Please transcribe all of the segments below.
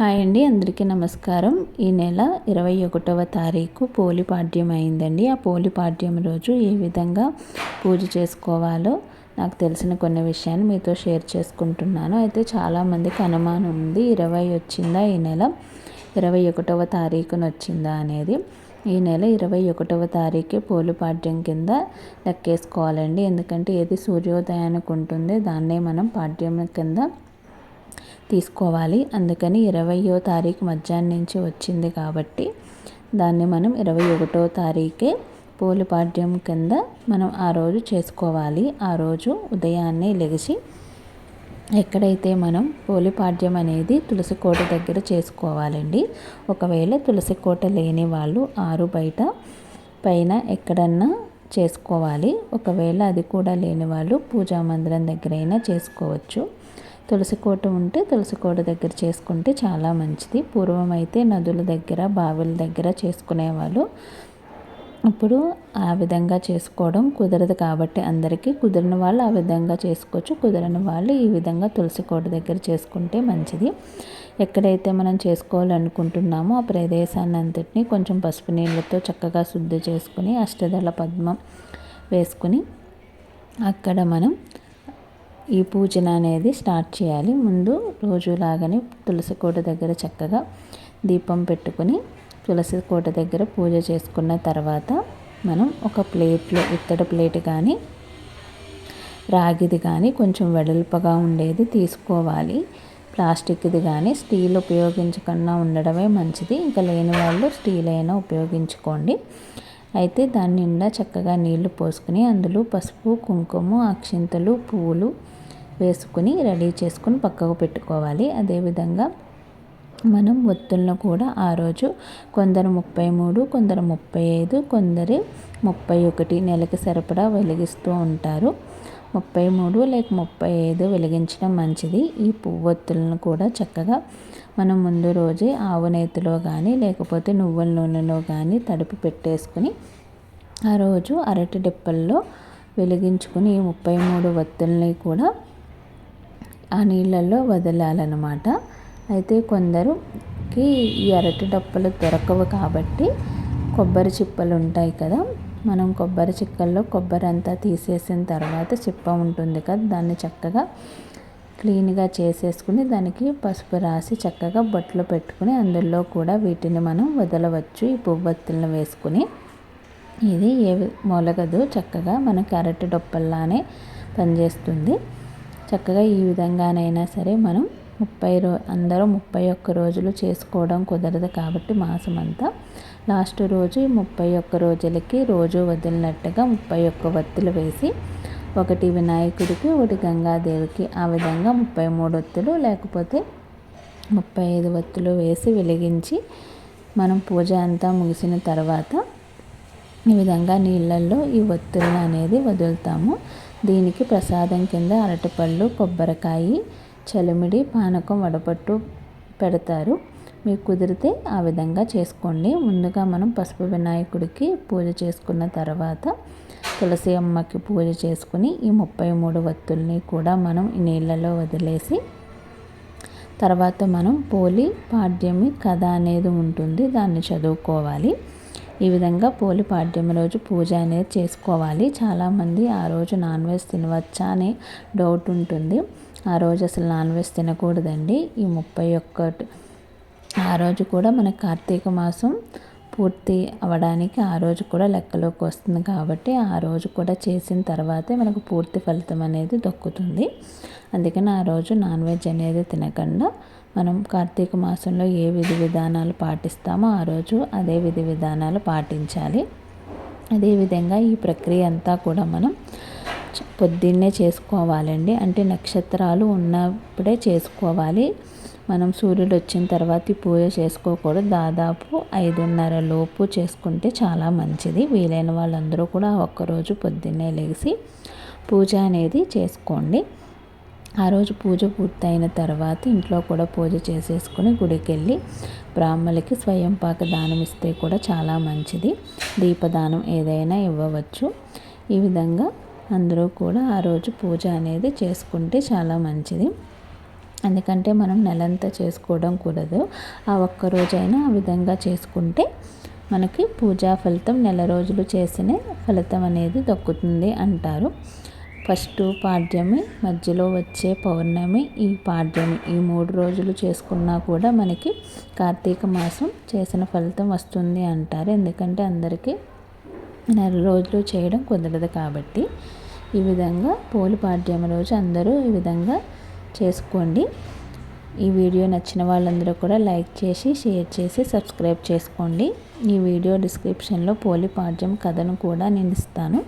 Hi అండి అందరికీ నమస్కారం. ఈ నెల ఇరవై ఒకటవ తారీఖు పోలిపాడ్యం అయిందండి. ఆ పోలిపాడ్యం రోజు ఏ విధంగా పూజ చేసుకోవాలో నాకు తెలిసిన కొన్ని విషయాన్ని మీతో షేర్ చేసుకుంటున్నాను. అయితే చాలామందికి అనుమానం ఉంది ఇరవై వచ్చిందా ఈ నెల ఇరవై ఒకటవ తారీఖున వచ్చిందా అనేది. ఈ నెల ఇరవై ఒకటవ తారీఖు పోలిపాడ్యం కింద లెక్కేసుకోవాలండి. ఎందుకంటే ఏది సూర్యోదయానికి ఉంటుంది దాన్నే మనం పాడ్యం కింద తీసుకోవాలి. అందుకని ఇరవయో తారీఖు మధ్యాహ్నం నుంచి వచ్చింది కాబట్టి దాన్ని మనం ఇరవై ఒకటో తారీఖే పోలిపాడ్యం కింద మనం ఆ రోజు చేసుకోవాలి. ఆ రోజు ఉదయాన్నే లెగిసి ఎక్కడైతే మనం పోలిపాడ్యం అనేది తులసి కోట దగ్గర చేసుకోవాలండి. ఒకవేళ తులసి కోట లేని వాళ్ళు ఆరు బయట పైన ఎక్కడన్నా చేసుకోవాలి. ఒకవేళ అది కూడా లేని వాళ్ళు పూజా మందిరం దగ్గరైనా చేసుకోవచ్చు. తులసి కోట ఉంటే తులసి కోట దగ్గర చేసుకుంటే చాలా మంచిది. పూర్వం అయితే నదుల దగ్గర బావిల దగ్గర చేసుకునేవాళ్ళు. ఇప్పుడు ఆ విధంగా చేసుకోవడం కుదరదు కాబట్టి అందరికీ కుదిరిన వాళ్ళు ఆ విధంగా చేసుకోవచ్చు. కుదరని వాళ్ళు ఈ విధంగా తులసి కోట దగ్గర చేసుకుంటే మంచిది. ఎక్కడైతే మనం చేసుకోవాలనుకుంటున్నామో ఆ ప్రదేశాన్ని అంతటిని కొంచెం పసుపు నీళ్ళతో చక్కగా శుద్ధి చేసుకుని అష్టదళ పద్మం వేసుకుని అక్కడ మనం ఈ పూజన అనేది స్టార్ట్ చేయాలి. ముందు రోజులాగానే తులసి కోట దగ్గర చక్కగా దీపం పెట్టుకుని తులసి కోట దగ్గర పూజ చేసుకున్న తర్వాత మనం ఒక ప్లేట్లో ఇత్తడి ప్లేట్ కానీ రాగిది కానీ కొంచెం వెడల్పగా ఉండేది తీసుకోవాలి. ప్లాస్టిక్ది కానీ స్టీల్ ఉపయోగించకుండా ఉండడమే మంచిది. ఇంకా లేని వాళ్ళు స్టీల్ అయినా ఉపయోగించుకోండి. అయితే దాని నిండా చక్కగా నీళ్ళు పోసుకుని అందులో పసుపు కుంకుమ అక్షింతలు పువ్వులు వేసుకుని రెడీ చేసుకుని పక్కకు పెట్టుకోవాలి. అదేవిధంగా మనం ఒత్తులను కూడా ఆ రోజు కొందరు ముప్పై మూడు కొందరు ముప్పై ఐదు కొందరు ముప్పై ఒకటి నెలకి సరిపడా వెలిగిస్తూ ఉంటారు. ముప్పై మూడు లేక ముప్పై ఐదు వెలిగించడం మంచిది. ఈ పువ్వొత్తులను కూడా చక్కగా మనం ముందు రోజే ఆవు నేతిలో కానీ లేకపోతే నువ్వుల నూనెలో కానీ తడిపి పెట్టేసుకుని ఆ రోజు అరటి డిప్పల్లో వెలిగించుకుని ముప్పై మూడు వత్తుల్ని కూడా ఆ నీళ్ళల్లో వదలాలన్నమాట. అయితే కొందరుకి ఈ అరటి డప్పలు దొరకవు కాబట్టి కొబ్బరి చిప్పలు ఉంటాయి కదా మనం కొబ్బరి చిక్కల్లో కొబ్బరి అంతా తీసేసిన తర్వాత చిప్ప ఉంటుంది కదా దాన్ని చక్కగా క్లీన్గా చేసేసుకుని దానికి పసుపు రాసి చక్కగా బొట్లు పెట్టుకుని అందులో కూడా వీటిని మనం వదలవచ్చు. ఈ పువ్వొత్తులను వేసుకుని ఇది ఏ మొలగదు చక్కగా మనకి అరటి డొప్పల్లానే పనిచేస్తుంది. చక్కగా ఈ విధంగానైనా సరే మనం ముప్పై రో అందరూ ముప్పై ఒక్క రోజులు చేసుకోవడం కుదరదు కాబట్టి మాసం అంతా లాస్ట్ రోజు ముప్పై ఒక్క రోజులకి రోజు వదిలినట్టుగా ముప్పై ఒక్క వత్తులు వేసి ఒకటి వినాయకుడికి ఒకటి గంగాదేవికి ఆ విధంగా ముప్పై మూడు వత్తులు లేకపోతే ముప్పై ఐదు వత్తులు వేసి వెలిగించి మనం పూజ అంతా ముగిసిన తర్వాత ఈ విధంగా నీళ్ళల్లో ఈ ఒత్తులను అనేది వదులుతాము. దీనికి ప్రసాదం కింద అరటిపళ్ళు కొబ్బరికాయ చలిమిడి పానకం వడపట్టు పెడతారు. మీకు కుదిరితే ఆ విధంగా చేసుకోండి. ముందుగా మనం పసుపు వినాయకుడికి పూజ చేసుకున్న తర్వాత తులసి అమ్మకి పూజ చేసుకుని ఈ ముప్పై మూడు వత్తుల్ని కూడా మనం నీళ్ళలో వదిలేసి తర్వాత మనం పోలి పాడ్యమి కథ అనేది ఉంటుంది. దాన్ని చదువుకోవాలి. ఈ విధంగా పోలి పాడ్యం రోజు పూజ అనేది చేసుకోవాలి. చాలామంది ఆ రోజు నాన్ వెజ్ తినవచ్చా అనే డౌట్ ఉంటుంది. ఆ రోజు అసలు నాన్ వెజ్ తినకూడదండి. ఈ ముప్పై ఒక్కటి ఆ రోజు కూడా మన కార్తీక మాసం పూర్తి అవ్వడానికి ఆ రోజు కూడా లెక్కలోకి వస్తుంది కాబట్టి ఆ రోజు కూడా చేసిన తర్వాతే మనకు పూర్తి ఫలితం అనేది దక్కుతుంది. అందుకని ఆ రోజు నాన్ వెజ్ అనేది తినకుండా మనం కార్తీక మాసంలో ఏ విధి విధానాలు పాటిస్తామో ఆ రోజు అదే విధి విధానాలు పాటించాలి. అదేవిధంగా ఈ ప్రక్రియ అంతా కూడా మనం పొద్దున్నే చేసుకోవాలండి. అంటే నక్షత్రాలు ఉన్నప్పుడే చేసుకోవాలి. మనం సూర్యుడు వచ్చిన తర్వాత పూజ చేసుకోకూడదు. దాదాపు ఐదున్నర లోపు చేసుకుంటే చాలా మంచిది. వీలైన వాళ్ళందరూ కూడా ఒక్కరోజు పొద్దున్నే లేచి పూజ అనేది చేసుకోండి. ఆ రోజు పూజ పూర్తయిన తర్వాత ఇంట్లో కూడా పూజ చేసేసుకుని గుడికి వెళ్ళి బ్రాహ్మలకి స్వయం పాక దానం ఇస్తే కూడా చాలా మంచిది. దీపదానం ఏదైనా ఇవ్వవచ్చు. ఈ విధంగా అందరూ కూడా ఆ రోజు పూజ అనేది చేసుకుంటే చాలా మంచిది. ఎందుకంటే మనం నెలంతా చేసుకోవడం కూడదు. ఆ ఒక్క రోజైనా ఆ విధంగా చేసుకుంటే మనకి పూజా ఫలితం నెల రోజులు చేసిన ఫలితం అనేది దక్కుతుంది అంటారు. ఫస్ట్ పాడ్యమి మధ్యలో వచ్చే పౌర్ణమి ఈ పాడ్యమి ఈ మూడు రోజులు చేసుకున్నా కూడా మనకి కార్తీక మాసం చేసిన ఫలితం వస్తుంది అంటారు. ఎందుకంటే అందరికీ నెల రోజులు చేయడం కుదరదు కాబట్టి ఈ విధంగా పోలి పాడ్యమి రోజు అందరూ ఈ విధంగా చేసుకోండి. ఈ వీడియో నచ్చిన వాళ్ళందరూ కూడా లైక్ చేసి షేర్ చేసి సబ్స్క్రైబ్ చేసుకోండి. ఈ వీడియో డిస్క్రిప్షన్లో పోలి పాడ్యం కథను కూడా నేను ఇస్తాను.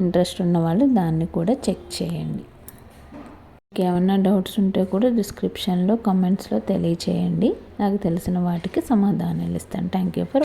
ఇంట్రెస్ట్ ఉన్న వాళ్ళు దాన్ని కూడా చెక్ చేయండి. ఏమన్నా డౌట్స్ ఉంటే కూడా డిస్క్రిప్షన్లో కమెంట్స్లో తెలియచేయండి. నాకు తెలిసిన వాటికి సమాధానాలు ఇస్తాను. Thank you for